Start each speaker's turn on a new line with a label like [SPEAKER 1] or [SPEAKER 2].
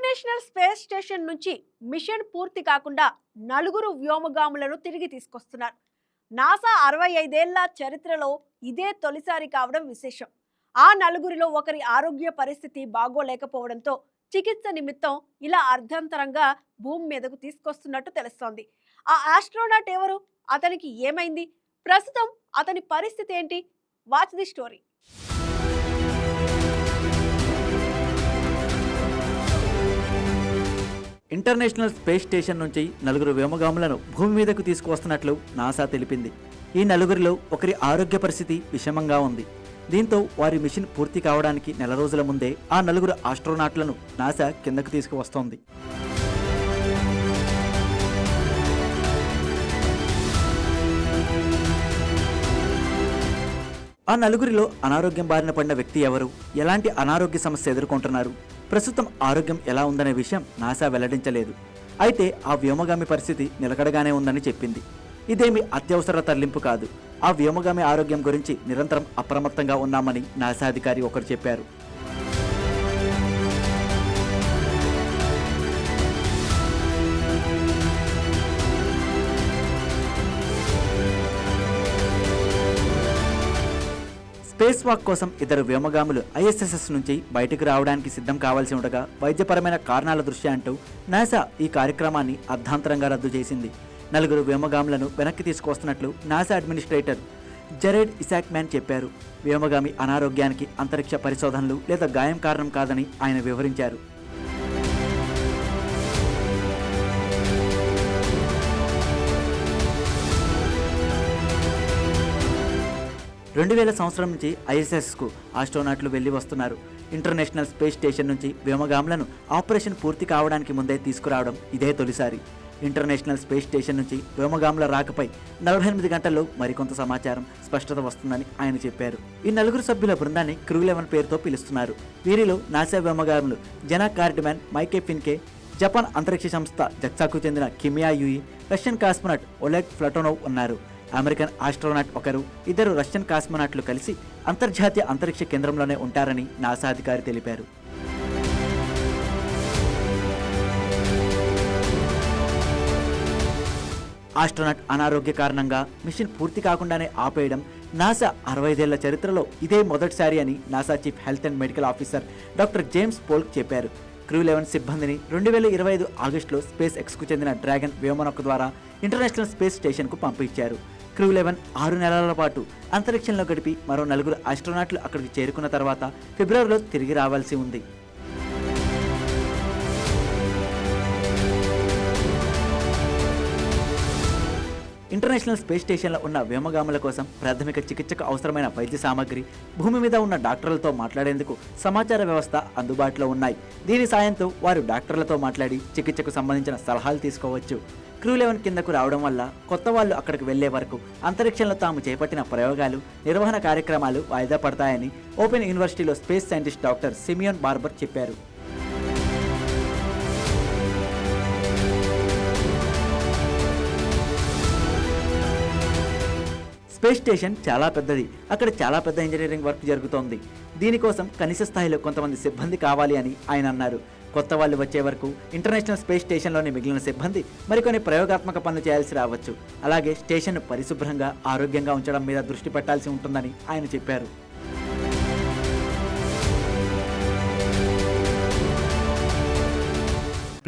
[SPEAKER 1] International space station నుంచి mission పూర్తి కాకుండా నలుగురు వ్యోమగాములను తిరిగి తీసుకొస్తున్నారు. నాసా అరవై ఐదేళ్ళ చరిత్రలో ఇదే తొలిసారి కావడం విశేషం. ఆ నలుగురిలో ఒకరి ఆరోగ్య పరిస్థితి బాగోలేకపోవడంతో చికిత్స నిమిత్తం ఇలా అర్ధంతరంగా భూమి మీదకు తీసుకొస్తున్నట్టు తెలుస్తోంది. ఆ ఆస్ట్రోనాట్ ఎవరు? అతనికి ఏమైంది? ప్రస్తుతం అతని పరిస్థితి ఏంటి? Watch the story.
[SPEAKER 2] International Space Station నుంచి నలుగురు వ్యోమగాములను భూమి మీదకు తీసుకువస్తున్నట్లు నాసా తెలిపింది. ఈ నలుగురిలో ఒకరి ఆరోగ్య పరిస్థితి విషమంగా ఉంది. దీంతో వారి మిషన్ పూర్తి కావడానికి నెల రోజుల ముందే ఆ నలుగురు ఆస్ట్రోనాట్లను నాసా కిందకు తీసుకువస్తోంది. ఆ నలుగురిలో అనారోగ్యం బారిన పడిన వ్యక్తి ఎవరు? ఎలాంటి అనారోగ్య సమస్య ఎదుర్కొంటున్నారు? ప్రస్తుతం ఆరోగ్యం ఎలా ఉందనే విషయం నాసా వెల్లడించలేదు. అయితే ఆ వ్యోమగామి పరిస్థితి నిలకడగానే ఉందని చెప్పింది. ఇదేమి అత్యవసర తరలింపు కాదు. ఆ వ్యోమగామి ఆరోగ్యం గురించి నిరంతరం అప్రమత్తంగా ఉన్నామని నాసా అధికారి ఒకరు చెప్పారు. స్పేస్ వాక్ కోసం ఇద్దరు వ్యోమగాములు ఐఎస్ఎస్ఎస్ నుంచి బయటకు రావడానికి సిద్ధం కావాల్సి ఉండగా వైద్యపరమైన కారణాల దృష్ట్యా అంటూ నాసా ఈ కార్యక్రమాన్ని అర్ధాంతరంగా రద్దు చేసింది. నలుగురు వ్యోమగాములను వెనక్కి తీసుకొస్తున్నట్లు NASA administrator Jared Isaacman చెప్పారు. వ్యోమగామి అనారోగ్యానికి అంతరిక్ష పరిశోధనలు లేదా గాయం కారణం కాదని ఆయన వివరించారు. రెండు వేల సంవత్సరం నుంచి ఐఎస్ఎస్కు ఆస్ట్రోనాట్లు వెళ్ళి వస్తున్నారు. ఇంటర్నేషనల్ స్పేస్ స్టేషన్ నుంచి వ్యోమగాములను ఆపరేషన్ పూర్తి కావడానికి ముందే తీసుకురావడం ఇదే తొలిసారి. ఇంటర్నేషనల్ స్పేస్ స్టేషన్ నుంచి వ్యోమగాముల రాకపై నలభై ఎనిమిది గంటల్లో మరికొంత సమాచారం స్పష్టత వస్తుందని ఆయన చెప్పారు. ఈ నలుగురు సభ్యుల బృందాన్ని క్రూ లెవెన్ పేరుతో పిలుస్తున్నారు. వీరిలో నాసా వ్యోమగాములు జనా కార్డ్మ్యాన్ మైకే ఫిన్కే జపాన్ అంతరిక్ష సంస్థ జక్సాకు చెందిన Kimiya Yui Russian cosmonaut Oleg Platonov ఉన్నారు. అమెరికన్ ఆస్ట్రోనాట్ ఒకరు ఇద్దరు రష్యన్ కాస్మోనాట్లు కలిసి అంతర్జాతీయ అంతరిక్ష కేంద్రంలోనే ఉంటారని నాసా అధికారి తెలిపారు. ఆస్ట్రోనాట్ అనారోగ్య కారణంగా మిషన్ పూర్తి కాకుండానే ఆపేయడం నాసా అరవైదేళ్ళ చరిత్రలో ఇదే మొదటిసారి అని NASA chief health and medical officer doctor James Polk చెప్పారు. క్రూ లెవెన్ సిబ్బందిని రెండు వేల ఇరవై ఐదు ఆగస్టులో స్పేస్ ఎక్స్కు చెందిన డ్రాగన్ వ్యోమనొక్క ద్వారా ఇంటర్నేషనల్ స్పేస్ స్టేషన్కు పంపించారు. క్రూ లెవెన్ ఆరు నెలల పాటు అంతరిక్షంలో గడిపి మరో నలుగురు ఆస్ట్రోనాట్లు అక్కడికి చేరుకున్న తర్వాత ఫిబ్రవరిలో తిరిగి రావాల్సి ఉంది. ఇంటర్నేషనల్ స్పేస్ స్టేషన్లో ఉన్న వ్యోమగాముల కోసం ప్రాథమిక చికిత్సకు అవసరమైన వైద్య సామాగ్రి భూమి మీద ఉన్న డాక్టర్లతో మాట్లాడేందుకు సమాచార వ్యవస్థ అందుబాటులో ఉన్నాయి. దీని సాయంతో వారు డాక్టర్లతో మాట్లాడి చికిత్సకు సంబంధించిన సలహాలు తీసుకోవచ్చు. క్రూ లెవెన్ కిందకు రావడం వల్ల కొత్త వాళ్ళు అక్కడికి వెళ్ళే వరకు అంతరిక్షంలో తాము చేపట్టిన ప్రయోగాలు నిర్వహణ కార్యక్రమాలు వాయిదా పడతాయని ఓపెన్ యూనివర్సిటీలో space scientist doctor Simeon Barber చెప్పారు. స్పేస్ స్టేషన్ చాలా పెద్దది. అక్కడ చాలా పెద్ద ఇంజనీరింగ్ వర్క్ జరుగుతోంది. దీనికోసం కనీస స్థాయిలో కొంతమంది సిబ్బంది కావాలి అని ఆయన అన్నారు. కొత్త వాళ్ళు వచ్చే వరకు ఇంటర్నేషనల్ స్పేస్ స్టేషన్లోని మిగిలిన సిబ్బంది మరికొన్ని ప్రయోగాత్మక పనులు చేయాల్సి రావచ్చు. అలాగే స్టేషన్ను పరిశుభ్రంగా ఆరోగ్యంగా ఉంచడం మీద దృష్టి పెట్టాల్సి ఉంటుందని ఆయన చెప్పారు.